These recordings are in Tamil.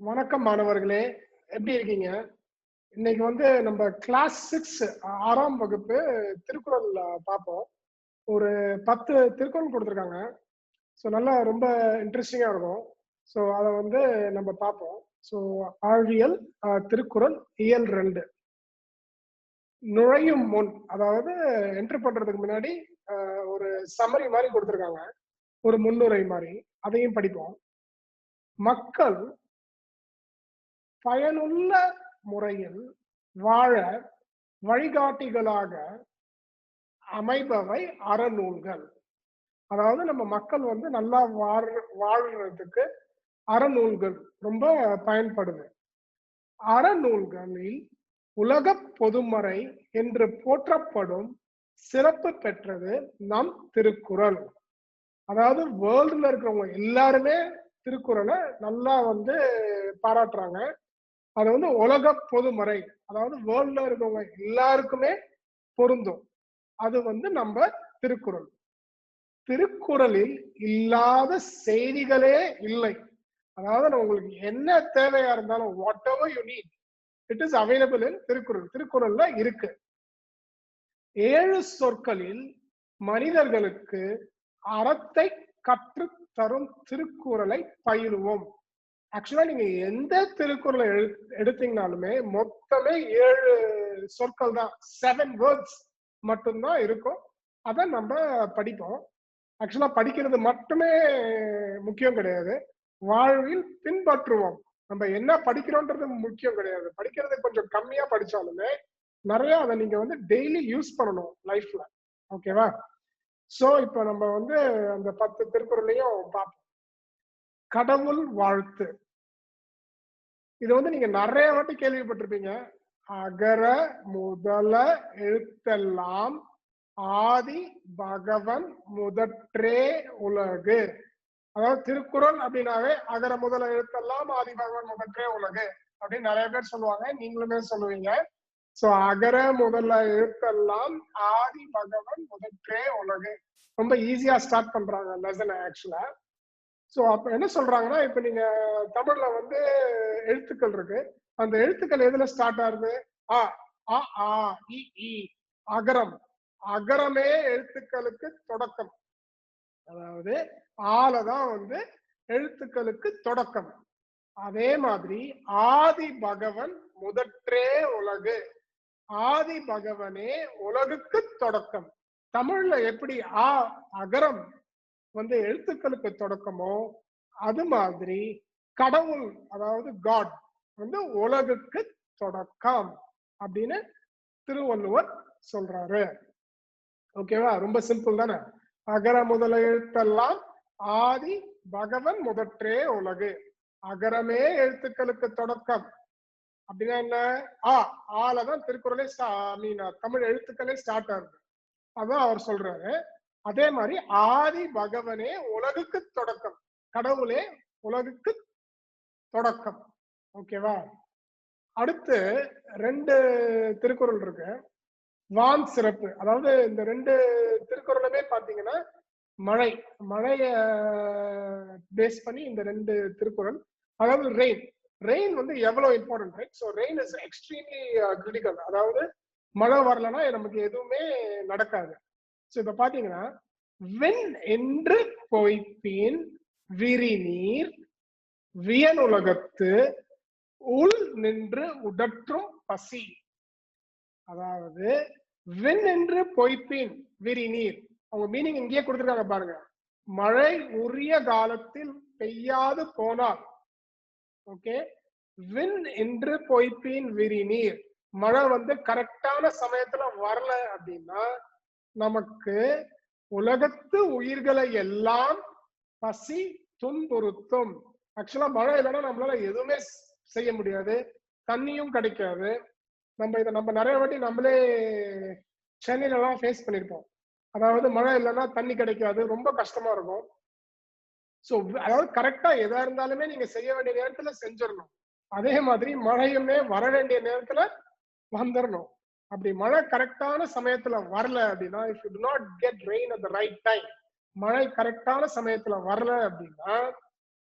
வணக்கம் மாணவர்களே எப்படி இருக்கீங்க? இன்னைக்கு வந்து நம்ம கிளாஸ் சிக்ஸ் ஆறாம் வகுப்பு திருக்குறள் பார்ப்போம். ஒரு பத்து திருக்குறள் கொடுத்துருக்காங்க. ஸோ நல்லா ரொம்ப இன்ட்ரெஸ்டிங்காக இருக்கும். ஸோ அதை வந்து நம்ம பார்ப்போம். ஸோ ஆழியல் திருக்குறள் இயல் ரெண்டு. நுழையும் முன் அதாவது என்ட்ரி பண்ணுறதுக்கு முன்னாடி ஒரு சமரி மாதிரி கொடுத்துருக்காங்க. ஒரு முன்னுரை மாதிரி. அதையும் படிப்போம். மக்கள் பயனுள்ள முறையில் வாழ வழிகாட்டிகளாக அமைபவை அறநூல்கள். அதாவது நம்ம மக்கள் வந்து நல்லா வாழ் வாழ்றதுக்கு அறநூல்கள் ரொம்ப பயன்படுது. அறநூல்களில் உலக பொதுமறை என்று போற்றப்படும் சிறப்பு பெற்றது நம் திருக்குறள். அதாவது வேர்ல்டுல இருக்கிறவங்க எல்லாருமே திருக்குறளை நல்லா வந்து பாராட்டுறாங்க. அது வந்து உலக பொதுமறை. அதாவது வேர்ல்ட்ல இருக்கவங்க எல்லாருக்குமே பொருந்தும். அது வந்து நம்ம திருக்குறள். திருக்குறளில் இல்லாத செய்திகளே இல்லை. அதாவது உங்களுக்கு என்ன தேவையா இருந்தாலும் whatever you need it is available in Thirukkural. திருக்குறள்ல இருக்கு. ஏழு சொற்களில் மனிதர்களுக்கு அறத்தை கற்று தரும் திருக்குறளை பயிலுவோம். ஆக்சுவலா நீங்க எந்த திருக்குறளை எடுத்தீங்கனாலுமே மொத்தமே ஏழு சொற்கள் தான். செவன் வேர்ட்ஸ் மட்டும்தான் இருக்கும். அதை நம்ம படிப்போம். ஆக்சுவலா படிக்கிறது மட்டுமே முக்கியம் கிடையாது. வாழ்வில் பின்பற்றுவோம். நம்ம என்ன படிக்கிறோன்றது முக்கியம் கிடையாது. படிக்கிறது கொஞ்சம் கம்மியா படிச்சாலுமே நிறைய அதை நீங்க வந்து டெய்லி யூஸ் பண்ணணும் லைஃப்ல ஓகேவா சோ இப்போ நம்ம வந்து அந்த பத்து திருக்குறளையும் பார்ப்போம். கடவுள் வாழ்த்து. இது வந்து நீங்க நிறைய வாட்டி கேள்விப்பட்டிருப்பீங்க. அகர முதல எழுத்தெல்லாம் ஆதி பகவன் முதற்றே உலகு. அதாவது திருக்குறள் அப்படின்னாவே அகர முதல எழுத்தெல்லாம் ஆதி பகவன் முதற்றே உலகு அப்படின்னு நிறைய பேர் சொல்லுவாங்க. நீங்களுமே சொல்லுவீங்க. சோ அகர முதல்ல எழுத்தெல்லாம் ஆதி பகவன் முதற்றே உலகு. ரொம்ப ஈஸியா ஸ்டார்ட் பண்றாங்க லெசன் ஆக்சுவலா ஸோ அப்போ என்ன சொல்றாங்கன்னா இப்போ நீங்க தமிழ்ல வந்து எழுத்துக்கள் இருக்கு. அந்த எழுத்துக்கள் எதுல ஸ்டார்ட் ஆகுது? ஆ ஆ ஆ இ இ அகரம். அகரமே எழுத்துக்களுக்கு தொடக்கம். அதாவது ஆல தான் வந்து எழுத்துக்களுக்கு தொடக்கம். அதே மாதிரி ஆதி பகவன் முதற்றே உலகு. ஆதி பகவனே உலகுக்கு தொடக்கம். தமிழ்ல எப்படி ஆ அகரம் வந்து எழுத்துக்களுக்கு தொடக்கமோ அது மாதிரி கடவுள் அதாவது காட் வந்து உலகுக்கு தொடக்கம் அப்படின்னு திருவள்ளுவர் சொல்றாரு. ஓகேவா ரொம்ப சிம்பிள் தானே? அகர முதல எழுத்தெல்லாம் ஆதி பகவன் முதற்றே உலகு. அகரமே எழுத்துக்களுக்கு தொடக்கம். அப்படின்னா என்ன? ஆ ஆலதான் திருக்குறளே மீன் தமிழ் எழுத்துக்களே ஸ்டார்ட் ஆகுது. அதான் அவர் சொல்றாரு. அதே மாதிரி ஆதி பகவனே உலகுக்கு தொடக்கம். கடவுளே உலகுக்கு தொடக்கம். ஓகேவா அடுத்து ரெண்டு திருக்குறள் இருக்கு. வான் சிறப்பு. அதாவது இந்த ரெண்டு திருக்குறளுமே பாத்தீங்கன்னா மழை மழைய பேஸ் பண்ணி இந்த ரெண்டு திருக்குறள். அதாவது ரெயின் ரெயின் வந்து எவ்வளவு important right so rain is extremely critical அதாவது மழை வரலன்னா நமக்கு எதுவுமே நடக்காது. ஸோ இப்போ பாத்தீங்கன்னா வெண் என்று பொய்ப்பின் விரி நீர் வியனுலகத்து உள் நின்று உடற்றும் பசி. அதாவது வெண் என்று பொய்ப்பின் விரி நீர். அவங்க மீனிங் இங்கேயே கொடுத்துருக்காங்க பாருங்க. மழை உரிய காலத்தில் பெய்யாது போனால். ஓகே வின் என்று பொய்ப்பின் விரி நீர். மழை வந்து கரெக்டான சமயத்துல வரல அப்படின்னா நமக்கு உலகத்து உயிர்களை எல்லாம் பசி துன்புறுத்தும். ஆக்சுவலா மழை இல்லைன்னா நம்மளால எதுவுமே செய்ய முடியாது. தண்ணியும் கிடைக்காது. நம்ம இதை நம்ம நிறைய வாட்டி நம்மளே சென்னையிலலாம் ஃபேஸ் பண்ணியிருப்போம் அதாவது மழை இல்லைன்னா தண்ணி கிடைக்காது. ரொம்ப கஷ்டமா இருக்கும். ஸோ அதாவது கரெக்டா எதா இருந்தாலுமே நீங்க செய்ய வேண்டிய நேரத்துல செஞ்சிடணும். அதே மாதிரி மழையுமே வர வேண்டிய நேரத்துல வந்துடணும். அப்படி மழை கரெக்டான சமயத்துல வரல அப்படின்னா if you not get rain at the right time மழை கரெக்டான சமயத்துல வரல அப்படின்னா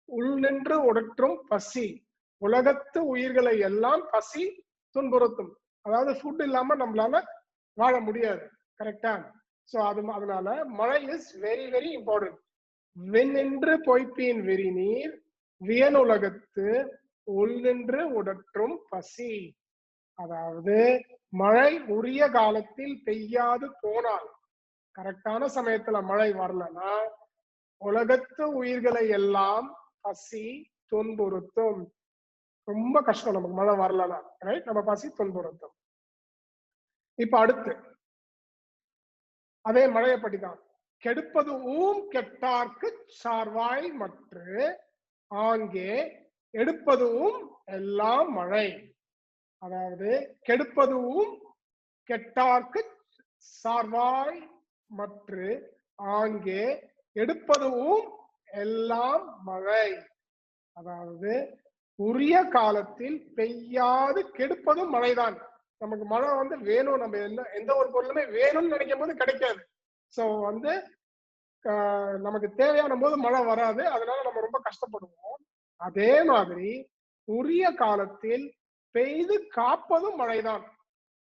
உள் நின்று உடற்றும் பசி உலகத்து உயிர்களை எல்லாம் பசி துன்புறுத்தும். அதாவது ஃபுட் இல்லாம நம்மளால வாழ முடியாது. கரெக்டா ஸோ அது அதனால மழை இஸ் வெரி வெரி இம்பார்ட்டன்ட் வெண்ணின்று வியன் உலகத்து உள் நின்று உடற்றும் பசி. அதாவது மழை உரிய காலத்தில் பெய்யாது போனால். கரெக்டான சமயத்துல மழை வரலன்னா உலகத்து உயிர்களை எல்லாம் பசி துன்புறுத்தும். ரொம்ப கஷ்டம் நமக்கு மழை வரலன்னா ரைட் நம்ம பசி துன்புறுத்தும். இப்ப அடுத்து அதே மழையை பற்றி கெடுப்பது ஊம் கெட்டார்க்கு சார்வாய் மற்று ஆங்கே எடுப்பதும் எல்லாம் மழை. அதாவது கெடுப்பதும் கெட்டார்க்கு சார்வாய் மற்று ஆங்கே எடுப்பதும் எல்லாம் மழை. அதாவது உரிய காலத்தில் பெய்யாது கெடுப்பதும் மழைதான். நமக்கு மழை வந்து வேணும் நம்ம எந்த எந்த ஒரு பொருளுமே வேணும்னு நினைக்கும் போது கிடைக்காது. ஸோ வந்து நமக்கு தேவையான போது மழை வராது அதனால நம்ம ரொம்ப கஷ்டப்படுவோம். அதே மாதிரி உரிய காலத்தில் பெய்து காப்பதும் மழைதான்.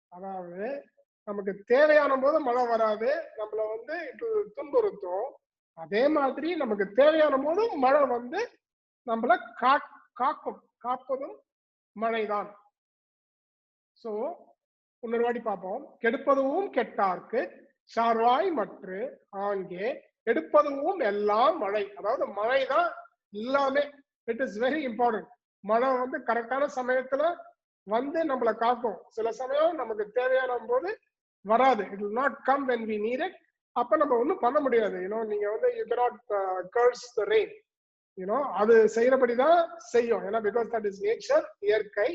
அதாவது நமக்கு தேவையான போது மழை வராது. நம்மள வந்து துன்புறுத்தும். அதே மாதிரி நமக்கு தேவையான போது மழை வந்து நம்மள கா- காக்கும். காப்பதும் மழைதான். சோ இன்னொரு வாடி பார்ப்போம். கெடுப்பதும் கெட்டார்க்கு சார்வாய் மற்று ஆங்கே எடுப்பதும் எல்லாம் மழை. அதாவது மழை தான் எல்லாமே. இட் இஸ் வெரி இம்பார்ட்டன்ட் மழை வந்து கரெக்டான சமயத்துல வந்து நம்மள காக்கும். சில சமயம் நமக்கு தேவையான போது வராது. It will not come when we need it அப்ப நம்ம ஒன்றும் பண்ண முடியாது. யூனோ நீங்க வந்து you cannot curse the rain you know அது செய்யறபடி தான் செய்யும். ஏன்னா பிகாஸ் தட் இஸ் நேச்சர் இயற்கை.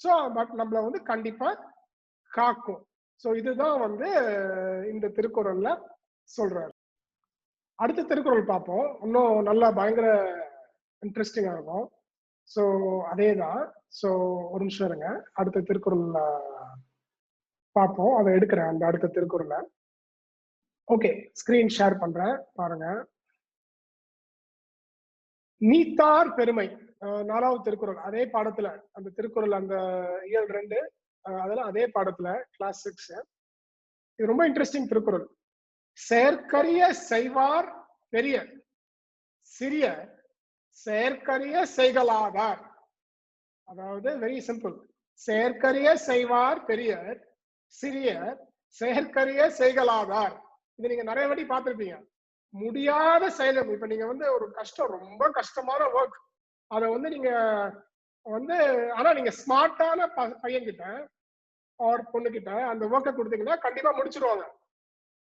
ஸோ பட் நம்மள வந்து கண்டிப்பா காக்கும். ஸோ இதுதான் வந்து இந்த திருக்குறள்ல சொல்றாரு. அடுத்த திருக்குறள் பார்ப்போம். இன்னும் நல்லா பயங்கர இன்ட்ரெஸ்டிங்கா இருக்கும். ஸோ அதே தான் ஸோ ஒரு நிமிஷம் இருங்க. அடுத்த திருக்குறள்ல பார்ப்போம். அதை எடுக்கிறேன் அந்த அடுத்த திருக்குறளை ஓகே ஸ்கிரீன் ஷேர் பண்றேன். பாருங்க. நீத்தார் பெருமை. நாலாவது திருக்குறள். அதே பாடத்துல அந்த திருக்குறள் அந்த இயல் ரெண்டு அதெல்லாம் அதே பாடத்துல கிளாஸ் சிக்ஸ் இது ரொம்ப இன்ட்ரெஸ்டிங் திருக்குறள். செயற்கரிய செய்வார் பெரிய சிறிய செயற்கரிய செய்கலாதார் அதாவது வெரி சிம்பிள் செயற்கரிய செய்வார் பெரியர் சிறியர் செயற்கரிய செய்கலாதார் இது நீங்க நிறைய வாட்டி பார்த்திருப்பீங்க. முடியாத செயலம் இப்ப நீங்க வந்து ஒரு கஷ்டம் ரொம்ப கஷ்டமான ஒர்க் அதை வந்து நீங்க வந்து ஆனா நீங்க ஸ்மார்ட்டான பையன் கிட்ட ஆர் பொண்ணு கிட்ட அந்த ஒர்க்கை கொடுத்தீங்கன்னா கண்டிப்பா முடிச்சிருவாங்க.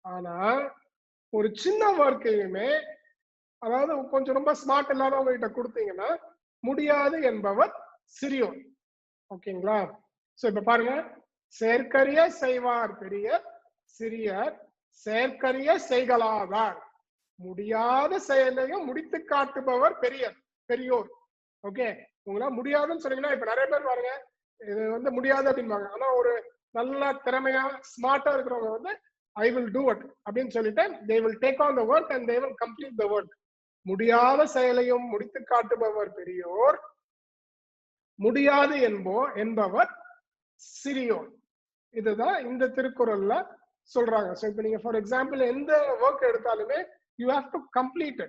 ஆனா ஒரு சின்ன ஒர்க்கையுமே அதாவது கொஞ்சம் ரொம்ப ஸ்மார்ட் இல்லாதவங்க கிட்ட கொடுத்தீங்கன்னா முடியாது என்பவர் சிறியோர். ஓகேங்களா? சோ இப்ப பாருங்க. செயற்கரிய செய்வார் பெரிய சிறியர் செயற்கரிய செய்கலாதார் முடியாத செயலையும் முடித்து காட்டுபவர் பெரியர் பெரியோர். ஓகே? உங்களால் முடியாதுன்னு சொன்னீங்கன்னா இப்ப நிறைய பேர் பாருங்க இது வந்து முடியாது அப்படின்பாங்க. ஆனா ஒரு நல்ல திறமையா ஸ்மார்ட்டா இருக்கிறவங்க வந்து ஐ வில் டூ அட் அப்படின்னு சொல்லிட்டு they will take on the work and they will complete the work முடியாத செயலையும் முடித்து காட்டுபவர் பெரியோர். முடியாது என்போ என்பவர் சிறியோர். இதுதான் இந்த திருக்குறள்ல சொல்றாங்க. ஸோ இப்போ நீங்க ஃபார் எக்ஸாம்பிள் எந்த ஒர்க் எடுத்தாலுமே யூ ஹாவ் டு கம்ப்ளீட்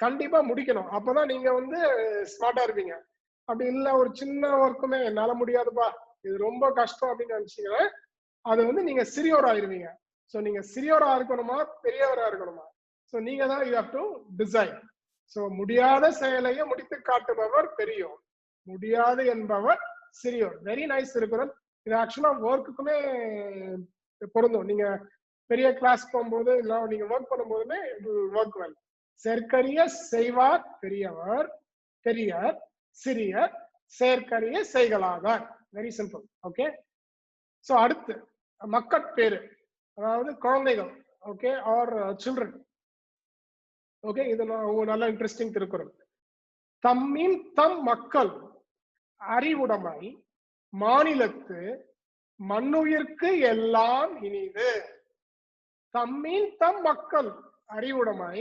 கண்டிப்பா முடிக்கணும். அப்பதான் நீங்க வந்து ஸ்மார்ட்டா இருப்பீங்க. அப்படி இல்ல ஒரு சின்ன ஒர்க்குமே என்னால முடியாதுப்பா. இது ரொம்ப கஷ்டம் அப்படின்னு நினைச்சீங்கன்னா அது வந்து நீங்க சிறியோர் ஆயிருவீங்க. ஸோ நீங்க சிறியோரா இருக்கணுமா பெரியவரா இருக்கணுமா? ஸோ நீங்க தான் you have to design so முடியாத செயலையும் முடித்து காட்டுபவர் பெரியோர். முடியாது என்பவர் சிறியோர். வெரி நைஸ் திருக்குறள் இது ஆக்சுவலா ஒர்க்குக்குமே பொருந்தும். நீங்க பெரிய கிளாஸ் போகும்போது இல்ல நீங்க ஒர்க் பண்ணும்போதுமே ஒர்க் வெல் செயற்கரிய செய்வார் பெரியவர் பெரியர் சிறியர் செயற்கரிய செய்களாதார். வெரி சிம்பிள் ஓகே சோ அடுத்து மக்கட்பேரு அதாவது குழந்தைகள். ஓகே ஆர் சில்ட்ரன் ஓகே இதெல்லாம் நான் நல்ல இன்ட்ரெஸ்டிங் திருக்குறள். தம்மின் தம் மக்கள் அறிவுடைமை மாநிலத்து மண்ணுயிர்க்கு எல்லாம் இனிது. தம்மின் தம் மக்கள் அறிவுடைமை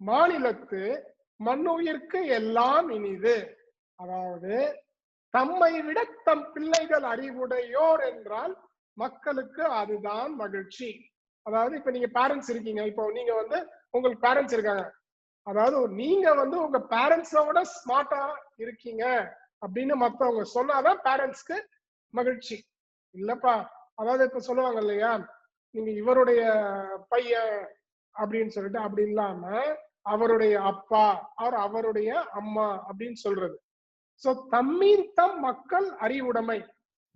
மாநிலத்து மண்ணுயிர்க்கு எல்லாம் இனிது. அதாவது தம்மை விட தம் பிள்ளைகள் அறிவுடையோர் என்றால் மக்களுக்கு அதுதான் மகிழ்ச்சி. அதாவது இப்ப நீங்க பேரண்ட்ஸ் இருக்கீங்க இப்போ நீங்க வந்து உங்களுக்கு பேரண்ட்ஸ் இருக்காங்க. அதாவது நீங்க வந்து உங்க பேரண்ட்ஸோட ஸ்மார்ட்டா இருக்கீங்க அப்படின்னு மத்தவங்க சொன்னாதான் பேரண்ட்ஸ்க்கு மகிழ்ச்சி. இல்லப்பா. அதாவது இப்ப சொல்லுவாங்க இல்லையா? நீங்க இவருடைய பையன் அப்படின்னு சொல்லிட்டு அப்படி இல்லாம அவருடைய அப்பா அவர் அவருடைய அம்மா அப்படின்னு சொல்றது. சோ தம்மின் தம் மக்கள் அறிவுடைமை.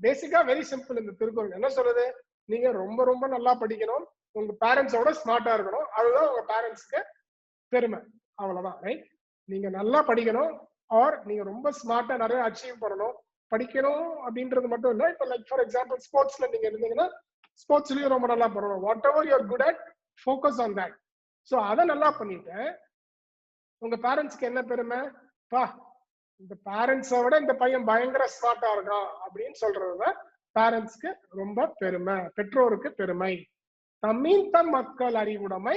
பேசிக்கா வெரி சிம்பிள் இந்த திருக்குறள். என்ன சொல்றது? நீங்க ரொம்ப ரொம்ப நல்லா படிக்கணும். உங்க பேரண்ட்ஸோட ஸ்மார்ட்டா இருக்கணும். அதுதான் உங்க பேரண்ட்ஸ்க்கு பெருமை. அவ்வளவுதான் ரைட் நீங்க நல்லா படிக்கணும் ஆர் நீங்க ரொம்ப ஸ்மார்ட்டா நிறைய அச்சீவ் பண்ணணும். படிக்கணும் அப்படின்றது மட்டும் இல்லை இப்போ லைக் ஃபார் எக்ஸாம்பிள் ஸ்போர்ட்ஸ்ல நீங்க இருந்தீங்கன்னா ஸ்போர்ட்ஸ்லயும் ரொம்ப நல்லா பண்ணணும். Whatever you're good at focus on that so அதை நல்லா பண்ணிட்டு உங்க பேரண்ட்ஸ்க்கு என்ன பெருமை? பா இந்த பேரண்ட்ஸை விட இந்த பையன் பயங்கர ஸ்மார்ட்டா இருக்கான் அப்படின்னு சொல்றதுதான் பேரண்ட்ஸ்க்கு ரொம்ப பெருமை. பெற்றோருக்கு பெருமை. தம்மின் மக்கள் அறிவுடைமை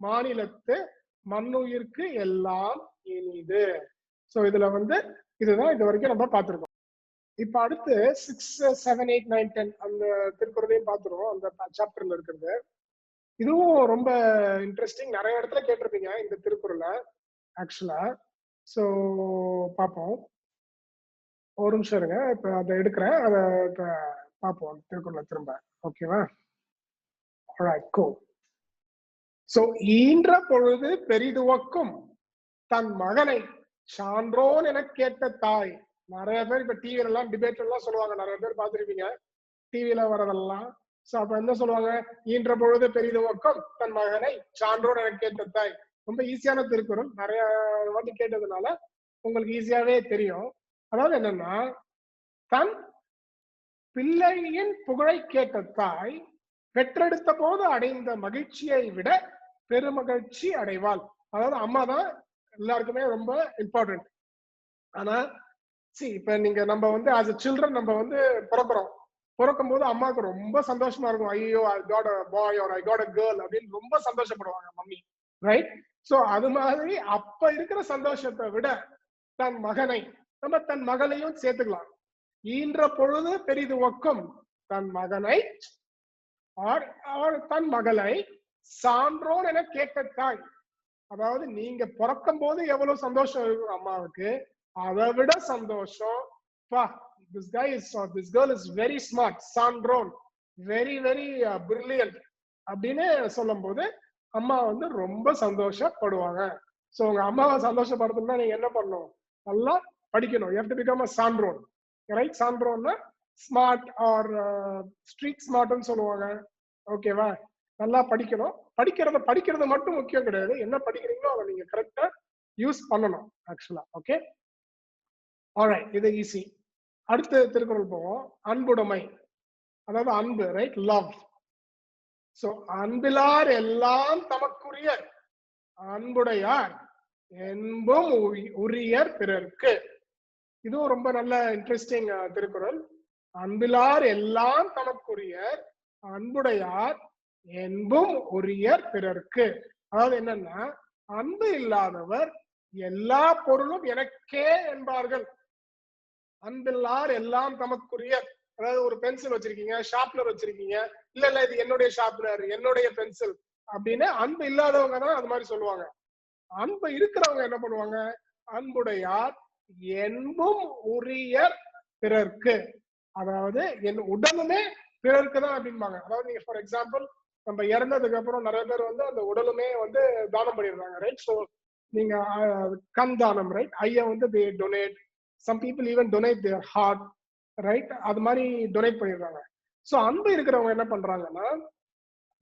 மாநிலத்து மண்ணுயிர்க்கு எல்லாம் இனிது. சோ இதுல வந்து இதுதான் இது வரைக்கும் நம்ம பார்த்திருக்கோம். இப்ப அடுத்து six seven eight nine ten அந்த திருக்குறளையும் பார்த்துருவோம் அந்த சாப்டர்ல இருக்கிறது. இதுவும் ரொம்ப இன்ட்ரெஸ்டிங் நிறைய இடத்துல கேட்டிருப்பீங்க இந்த திருக்குறளை ஆக்சுவலா ஸோ பார்ப்போம். ஒரு நிமிஷம் இருங்க. இப்போ அதை எடுக்கிறேன். அதை இப்போ பார்ப்போம். திருக்குறளை திரும்ப. ஓகேவா கோ சோ ஈன்ற பொழுது பெரிதுவக்கும் தன் மகனை சான்றோன் என கேட்ட தாய். நிறைய பேர் இப்ப டிவில எல்லாம் டிபேட் எல்லாம் சொல்லுவாங்க. நிறைய பேர் பார்த்திருப்பீங்க. டிவில வரதெல்லாம் சோ அப்ப என்ன சொல்லுவாங்க? ஈன்ற பொழுது பெரிதுவக்கம் தன் மகனை சான்றோன் என கேட்ட தாய். ரொம்ப ஈஸியான திருக்குறள். நிறைய வாட்டி கேட்டதுனால உங்களுக்கு ஈஸியாவே தெரியும். அதாவது என்னன்னா தன் பிள்ளையின் புகழை கேட்ட தாய் பெற்றெடுத்த போது அடைந்த மகிழ்ச்சியை விட பெருமகிழ்ச்சி அடைவாள். அதாவது அம்மா தான் எல்லாருக்குமே ரொம்ப இம்பார்ட்டன்ட் ஆனா சி இப்ப நீங்க நம்ம வந்து ஆஸ் அ சில்ட்ரன் நம்ம வந்து பிறக்கிறோம். பிறக்கும் போது அம்மாவுக்கு ரொம்ப சந்தோஷமா இருக்கும். ஐயோ I got a boy or I got a girl அப்படின்னு ரொம்ப சந்தோஷப்படுவாங்க மம்மி ரைட் சோ அது மாதிரி அப்ப இருக்கிற சந்தோஷத்தை விட தன் மகனை நம்ம தன் மகளையும் சேர்த்துக்கலாம். ஈன்ற பொழுது பெரிது ஒக்கும் தன் மகனை ஆர் தன் மகளை சான்றோன் என கேட்ட தாய் அதாவது நீங்க பிறக்கும் போது எவ்வளவு சந்தோஷம் இருக்கும் அம்மாவுக்கு? அதை விட சந்தோஷம். பா this guy is this girl is very smart சான்றோன் very very brilliant அப்படின்னு சொல்லும் போது அம்மா வந்து ரொம்ப சந்தோஷப்படுவாங்க. ஸோ உங்க அம்மாவை சந்தோஷப்படுத்தணும்னா நீங்க என்ன பண்ணணும்? நல்லா படிக்கணும். யூ டு பிகம் அ சான்றோன் ரைட் சான்றோன்னா ஸ்மார்ட் ஆர் ஸ்ட்ரீட் ஸ்மார்ட்னு சொல்லுவாங்க. ஓகேவா நல்லா படிக்கணும். படிக்கிறத படிக்கிறது மட்டும் முக்கியம் கிடையாது. என்ன படிக்கிறீங்களோ அதை நீங்க கரெக்டா யூஸ் பண்ணணும் ஆக்சுவலா ஓகே ஆல்ரைட் இது ஈஸி அடுத்து திருக்குறள் போவோம். அன்புடைமை. அதாவது அன்பு ரைட் லவ் சோ அன்பிலார் எல்லாம் தமக்குரிய அன்புடையார் என்பும் உரியர் பிறர்க்கு. இதுவும் ரொம்ப நல்ல இன்ட்ரெஸ்டிங் திருக்குறள். அன்பிலார் எல்லாம் தமக்குரியர் அன்புடையார் என்பும் உரியர் பிறர்க்கு. அதாவது என்னன்னா அன்பு இல்லாதவர் எல்லா பொருளும் எனக்கே என்பார்கள். அன்பில்லார் எல்லாம் தமக்குரிய அதாவது ஒரு பென்சில் வச்சிருக்கீங்க ஷார்ப்னர் வச்சிருக்கீங்க இல்ல இல்ல இது என்னுடைய ஷார்ப்னர் என்னுடைய பென்சில் அப்படின்னு அன்பு இல்லாதவங்க தான் அது மாதிரி சொல்லுவாங்க. அன்பு இருக்கிறவங்க என்ன பண்ணுவாங்க? அன்புடையார் என்பும் உரியர் பிறர்க்கு. அதாவது என் உடலுமே பிறருக்கு தான் அப்படிம்பாங்க. அதாவது நீங்க ஃபார் எக்ஸாம்பிள் நம்ம இறந்ததுக்கு அப்புறம் நிறைய பேர் வந்து அந்த உடலுமே வந்து தானம் பண்ணிடுறாங்க ரைட் ஸோ நீங்க கண் தானம் ரைட் ஐயா வந்து they donate some people even donate their heart right அது மாதிரி டொனேட் பண்ணிடுறாங்க. ஸோ அன்பு இருக்கிறவங்க என்ன பண்றாங்கன்னா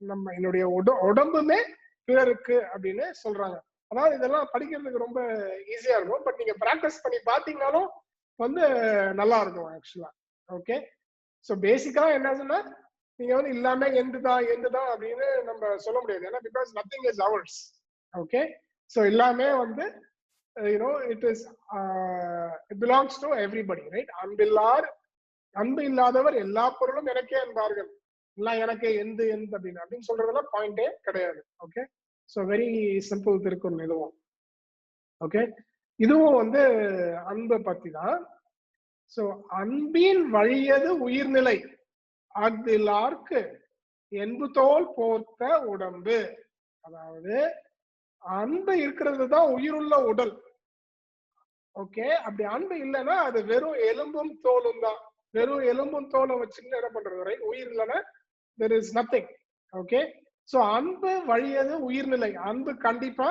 நம்ம என்னுடைய உட உடம்புமே பிறருக்கு அப்படின்னு சொல்றாங்க. அதாவது இதெல்லாம் படிக்கிறதுக்கு ரொம்ப ஈஸியா இருக்கும். பட் நீங்க ப்ராக்டிஸ் பண்ணி பார்த்தீங்கன்னாலும் வந்து நல்லா இருக்கும் ஆக்சுவலா ஓகே ஸோ பேசிக்கா சொன்னால் நீங்க வந்து இல்லாம எந்துதான் எந்துதான் அப்படின்னு நம்ம சொல்ல முடியாது. ஏன்னா because nothing is ours okay so எல்லாமே வந்து you know it is it belongs to everybody right அன்பில்லார் அன்பு இல்லாதவர் எல்லா பொருளும் எனக்கே என்பார்கள் எல்லாம் எனக்கே எந்த எந்த அப்படின்னு. அப்படின்னு சொல்றதெல்லாம் பாயிண்டே கிடையாது. Okay so very simple Thirukkural இதுவும். ஓகே இதுவும் வந்து அன்பை பத்தி தான் சோ அன்பின் வழியது உயிர்நிலை. அஃதிலார்க்கு என்பு தோல் போர்த்த உடம்பு. அதாவது அன்பு இருக்கிறது தான் உயிருள்ள உடல். ஓகே அப்படி அன்பு இல்லைன்னா அது வெறும் எலும்பும் தோலும் தான். வெறும் எலும்பும் தோலை வச்சுட்டு என்ன பண்றது? ரைட் உயிர் இல்லைன்னா there is nothing okay so அன்பு வழியது உயிர்நிலை. அன்பு கண்டிப்பா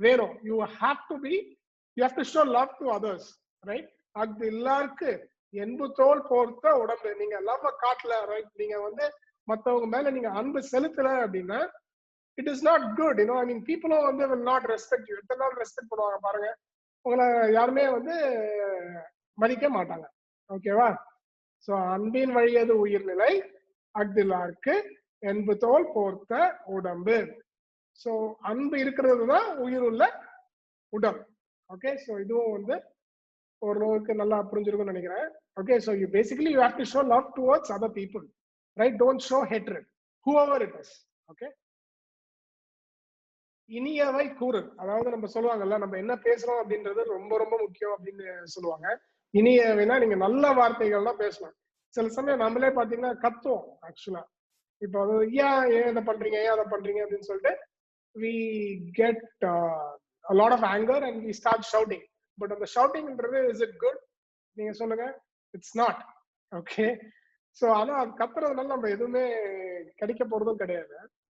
வேணும். You have to be you have to show love to others right அது எல்லாருக்கு என்பு தோல் போர்த்த உடம்பு. நீங்க லவ் காட்டல ரைட் நீங்க வந்து மத்தவங்க மேல நீங்க அன்பு செலுத்தல அப்படின்னா it is not good you know I mean பீப்புளும் வந்து நாட் not ரெஸ்பெக்ட் எத்தனை நாள் ரெஸ்பெக்ட் பண்ணுவாங்க பாருங்க. உங்களை யாருமே வந்து மதிக்க மாட்டாங்க. ஓகேவா ஸோ அன்பின் வழியது உயிர்நிலை. அக்திலாருக்கு என்பு தோல் போர்த்த உடம்பு. ஸோ அன்பு இருக்கிறது தான் உயிருள்ள உடல். ஓகே ஸோ இதுவும் வந்து ஓரளவுக்கு நல்லா புரிஞ்சிருக்கும்னு நினைக்கிறேன். Okay so you basically you have to show love towards other people right don't show hatred whoever it is okay இனியவை கூறு. அதாவது நம்ம சொல்லுவாங்கல்ல நம்ம என்ன பேசுறோம் அப்படின்றது ரொம்ப ரொம்ப முக்கியம் அப்படின்னு சொல்லுவாங்க. இனியவைனா நீங்க நல்ல வார்த்தைகள்லாம் பேசலாம். சில சமயம் நம்மளே பாத்தீங்கன்னா கத்துவோம் ஆக்சுவலா இப்போ அது ஏன் ஏன் இதை பண்றீங்க? ஏன் அதை பண்றீங்க? அப்படின்னு சொல்லிட்டு we get lot of anger and we start shouting but அந்த ஷவுட்டிங்ன்றது இஸ் இட் குட் நீங்க சொல்லுங்க. இட்ஸ் நாட் ஓகே ஸோ ஆனா அது கத்துறதுனால நம்ம எதுவுமே கிடைக்க போறதும் கிடையாது.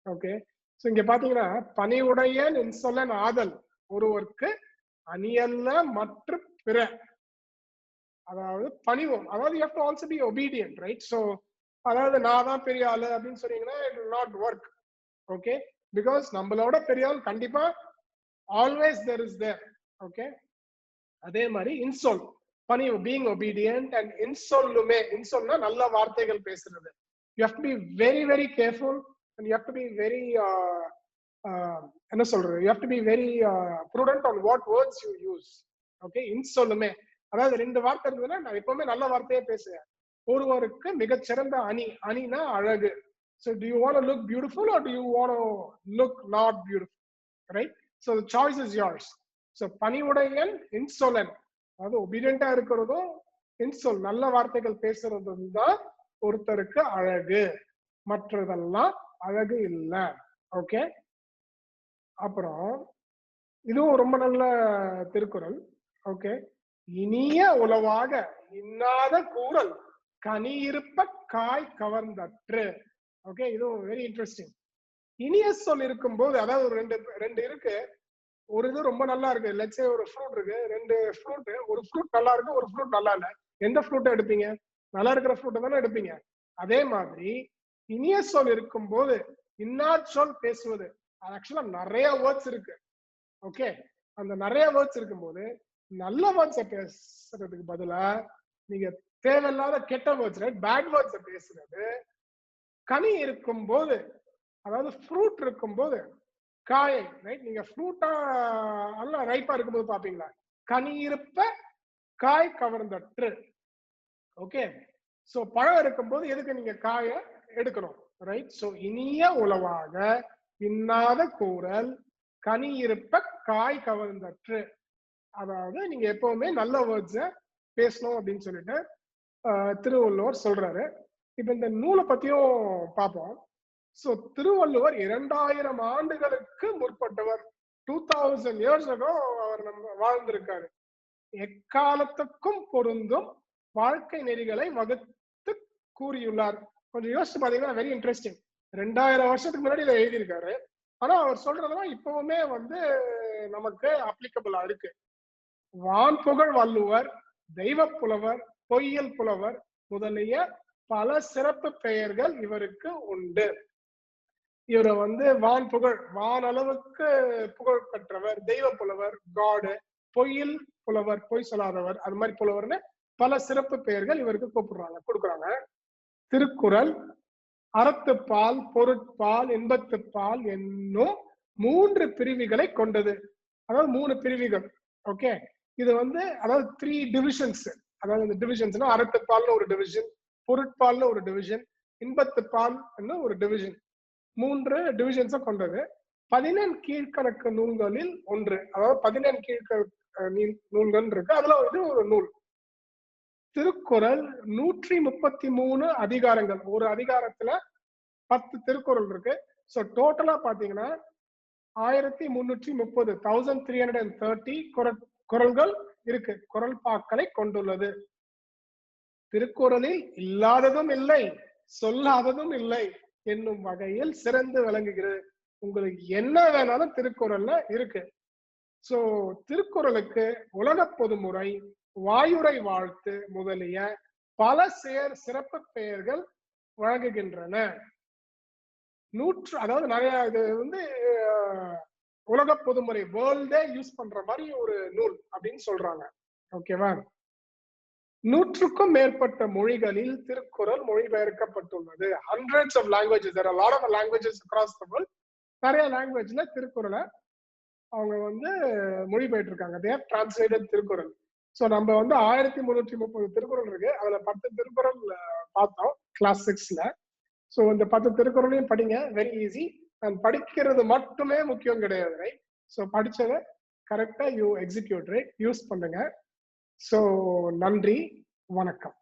ஓகே ஸோ இங்க பாத்தீங்கன்னா பணிவுடையன் இன்சொல்லன் ஆதல் ஒருவருக்கு அணியல்ல மற்ற பிற. அதாவது பணிவும் அதாவது you to also be obedient right so அதாவது நான் தான் பெரிய ஆளு அப்படின்னு சொன்னீங்கன்னா it will not work okay because நம்மளோட பெரிய ஆள் கண்டிப்பா always there is there okay அதே மாதிரி இன்சொல் பனி பீங் ஒபீடியன்ட் அண்ட் இன்சொல்லுமே இன்சொல்னா நல்ல வார்த்தைகள் பேசுறது. You have to be very very careful and you have to be very என்ன சொல்றது? You have to be very prudent on what words you use okay இன்சொல்லுமே அதாவது ரெண்டு வார்த்தை இருந்ததுன்னா நான் எப்பவுமே நல்ல வார்த்தையே பேசுவேன். ஒருவருக்கு மிகச்சிறந்த அணி அணினா அழகு. So do you want look beautiful or do you want look not beautiful right so choice is yours so பணிவுடையன் இன்சொலன் அதாவது ஒபீடியண்டா இருக்கிறதும் இன்சொல் நல்ல வார்த்தைகள் பேசுறதும் தான் ஒருத்தருக்கு அழகு. மற்றதெல்லாம் அழகு இல்லை. ஓகே அப்புறம் இதுவும் ரொம்ப நல்ல திருக்குறள். ஓகே இனிய உளவாக இன்னாத கூறல் கனி இருப்ப காய் கவர்ந்தற்று. ஓகே இதுவும் வெரி இன்ட்ரெஸ்டிங் இனிய சொல் இருக்கும்போது அதாவது ஒரு ரெண்டு ரெண்டு இருக்கு. ஒரு இது ரொம்ப நல்லா இருக்கு. லட்சே ஒரு ஃப்ரூட் இருக்கு. ரெண்டு ஃப்ரூட் ஒரு ஃப்ரூட் நல்லா இருக்கு ஒரு ஃப்ரூட் நல்லா இல்ல. எந்த ஃப்ரூட்டை எடுப்பீங்க? நல்லா இருக்கிற ஃப்ரூட்டை தானே எடுப்பீங்க. அதே மாதிரி இனிய சொல் இருக்கும்போது இன்னா சொல் பேசுவது. அது ஆக்சுவலா நிறைய வேர்ட்ஸ் இருக்கு. ஓகே அந்த நிறைய வேர்ட்ஸ் இருக்கும்போது நல்ல வேர்ட்ஸை பேசுறதுக்கு பதிலா நீங்க தேவையில்லாத கெட்ட வேர்ட்ஸ் ரைட் பேட் வேர்ட்ஸை பேசுறது. கனி இருக்கும்போது அதாவது ஃப்ரூட் இருக்கும்போது காய் ரைட் நீங்க ஃப்ரூட்டா நல்லா ரைப்பா இருக்கும்போது பாப்பீங்களா கனி இருப்ப காய் கவர்ந்தற்று. ஓகே சோ பழம் இருக்கும்போது எதுக்கு நீங்க காயை எடுக்கணும்? ரைட் சோ இனிய உளவாக இன்னாத கூறல் கனி இருப்ப காய் கவர்ந்தற்று. அதாவது நீங்க எப்பவுமே நல்ல வேர்ட்ஸ பேசணும் அப்படின்னு சொல்லிட்டு திருவள்ளுவர் சொல்றாரு. இப்ப இந்த நூலை பத்தியும் பார்ப்போம். சோ திருவள்ளுவர் இரண்டாயிரம் ஆண்டுகளுக்கு முற்பட்டவர். டூ தௌசண்ட் இயர்ஸ் அகோ அவர் நம்ம வாழ்ந்திருக்காரு. எக்காலத்துக்கும் பொருந்தும் வாழ்க்கை நெறிகளை வகுத்து கூறியுள்ளார். கொஞ்சம் யோசிச்சு பாத்தீங்கன்னா வெரி இன்ட்ரெஸ்டிங் ரெண்டாயிரம் வருஷத்துக்கு முன்னாடி இதை எழுதியிருக்காரு. ஆனா அவர் சொல்றதெல்லாம் இப்பவுமே வந்து நமக்கு அப்ளிகபிளா இருக்கு. வான் புகழ் வள்ளுவர் தெய்வ புலவர் பொய்யல் புலவர் முதலிய பல சிறப்பு பெயர்கள் இவருக்கு உண்டு. இவரை வந்து வான் புகழ் வான் அளவுக்கு புகழ் பெற்றவர் தெய்வ புலவர் காடு பொய்யில் புலவர் பொய் சொல்லாதவர் அது மாதிரி புலவர்னு பல சிறப்பு பெயர்கள் இவருக்கு கூப்பிடுறாங்க கொடுக்குறாங்க. திருக்குறள் அறத்துப்பால் பொருட்பால் இன்பத்துப்பால் என்னும் மூன்று பிரிவுகளை கொண்டது. அதாவது மூணு பிரிவுகள் ஓகே இது வந்து அதாவது த்ரீ டிவிஷன்ஸ் அதாவது இந்த டிவிஷன்ஸ்னா அறத்துப்பால்னு ஒரு டிவிஷன் பொருட்பால்னு ஒரு டிவிஷன் இன்பத்துப்பால் ஒரு டிவிஷன் மூன்று டிவிஷன்ஸை கொண்டது. பதினெண் கீழ்கணக்கு நூல்களில் ஒன்று. அதாவது பதினெண் கீழ்கணக்கு நூல்கள் இருக்கு. அதுல வந்து ஒரு நூல். திருக்குறள் நூற்றி முப்பத்தி மூணு அதிகாரங்கள். ஒரு அதிகாரத்துல பத்து திருக்குறள் இருக்கு. ஸோ டோட்டலா பாத்தீங்கன்னா ஆயிரத்தி முன்னூற்றி முப்பது thousand three hundred and thirty குரல்கள் இருக்கு. குரல் பாக்களை கொண்டுள்ளது. திருக்குறளில் இல்லாததும் இல்லை. சொல்லாததும் இல்லை. என்னும் வகையில் சிறந்து விளங்குகிறது. உங்களுக்கு என்ன வேணாலும் திருக்குறள்ல இருக்கு. சோ திருக்குறளுக்கு உலக பொதுமுறை வாயுரை வாழ்த்து முதலிய பல சேர் சிறப்பு பெயர்கள் வழங்குகின்றன. நூற்று அதாவது நிறைய இது வந்து உலக பொதுமுறை வேர்ல்டே யூஸ் பண்ற மாதிரி ஒரு நூல் அப்படின்னு சொல்றாங்க. ஓகேவா நூற்றுக்கும் மேற்பட்ட மொழிகளில் Thirukkural மொழிபெயர்க்கப்பட்டுள்ளது. Hundreds of languages there are of lot of languages across நிறைய லாங்குவேஜ்ல திருக்குறளை அவங்க வந்து மொழிபெயர்த்திருக்காங்க. They translated Thirukkural. ஸோ நம்ம வந்து ஆயிரத்தி முன்னூற்றி முப்பது திருக்குறள் இருக்கு. அதுல பத்து திருக்குறள் பார்த்தோம். கிளாஸ் சிக்ஸ்ல ஸோ இந்த பத்து திருக்குறளையும் படிங்க. வெரி ஈஸி நான் படிக்கிறது மட்டுமே முக்கியம் கிடையாது. ரைட் ஸோ படிச்சதை கரெக்டாக யூ எக்ஸிக்யூட் ரைட் யூஸ் பண்ணுங்க. ஸோ நன்றி வணக்கம்.